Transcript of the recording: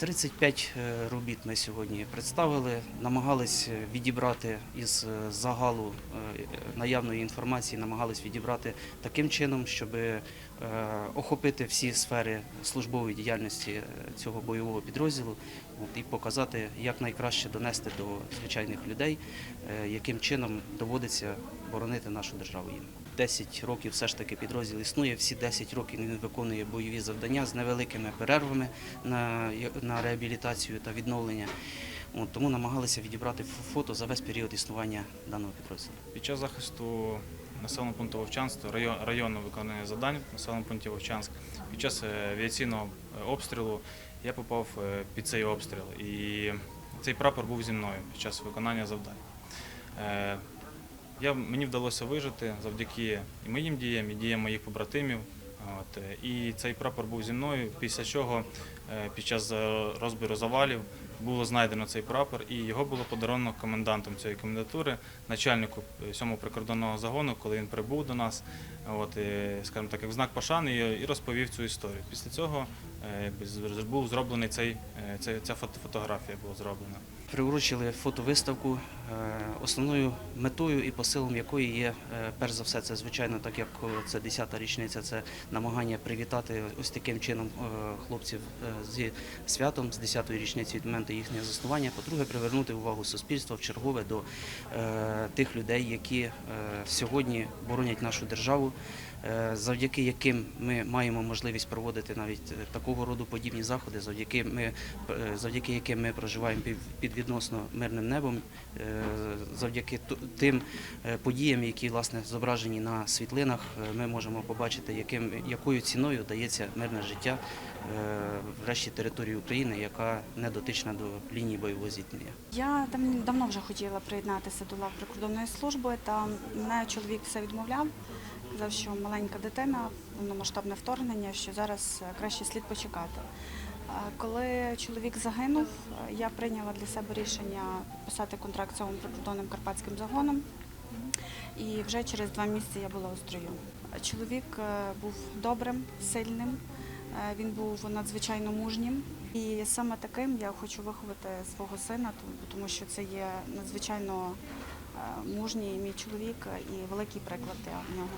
35 е, робіт ми сьогодні представили, намагались е, відібрати із е, загалу наявної інформації, намагались відібрати таким чином, щоб охопити всі сфери службової діяльності цього бойового підрозділу і показати, як найкраще донести до звичайних людей, яким чином доводиться боронити нашу державу їм. 10 років все ж таки підрозділ існує. Всі 10 років він виконує бойові завдання з невеликими перервами на, на реабілітацію та відновлення. От, тому намагалися відібрати фото за весь період існування даного підрозділу. Під час захисту населеного пункту Вовчанськ, район, районного виконання завдань в населеному пункті Вовчанськ, під час е, авіаційного е, обстрілу я попав е, під цей обстріл. І цей прапор був зі мною під час виконання завдань. Я, мені вдалося вижити завдяки і моїм діям, і діям моїх побратимів. От, е, і цей прапор був зі мною, після чого е, під час е, розбіру завалів було знайдено цей прапор, і його було подаровано комендантом цієї комендатури, начальнику 7-го прикордонного загону, коли він прибув до нас, от, і, скажімо так, як знак пошани, і, розповів цю історію. Після цього е, був зроблений цей, е, ця, ця фото- фотографія була зроблена. Приурочили фотовиставку, е, основною метою і посилом якої є, е, перш за все, це звичайно, так як е, це 10-та річниця, це намагання привітати ось таким чином е, хлопців е, зі святом, з 10-ї річниці від моменту їхнього заснування. По-друге, привернути увагу суспільства в чергове до е, тих людей, які е, сьогодні боронять нашу державу, е, завдяки яким ми маємо можливість проводити навіть такого роду подібні заходи, завдяки ми завдяки яким ми проживаємо під- відносно мирним небом, завдяки тим подіям, які власне зображені на світлинах, ми можемо побачити, яким якою ціною дається мирне життя е, в решті території України, яка не дотична до лінії бойового зіткнення. Я дав- давно вже хотіла приєднатися до лав прикордонної служби, та мене чоловік все відмовляв. Казав, що маленька дитина, повномасштабне вторгнення, що зараз е, краще слід почекати. Коли чоловік загинув, е, я прийняла для себе рішення писати контракт з цьому прикордонним карпатським загоном. І вже через два місяці я була у строю. Чоловік е, був добрим, сильним, він був надзвичайно мужнім. І саме таким я хочу виховати свого сина, тому- що це є надзвичайно е, мужній мій чоловік і великий приклад для нього.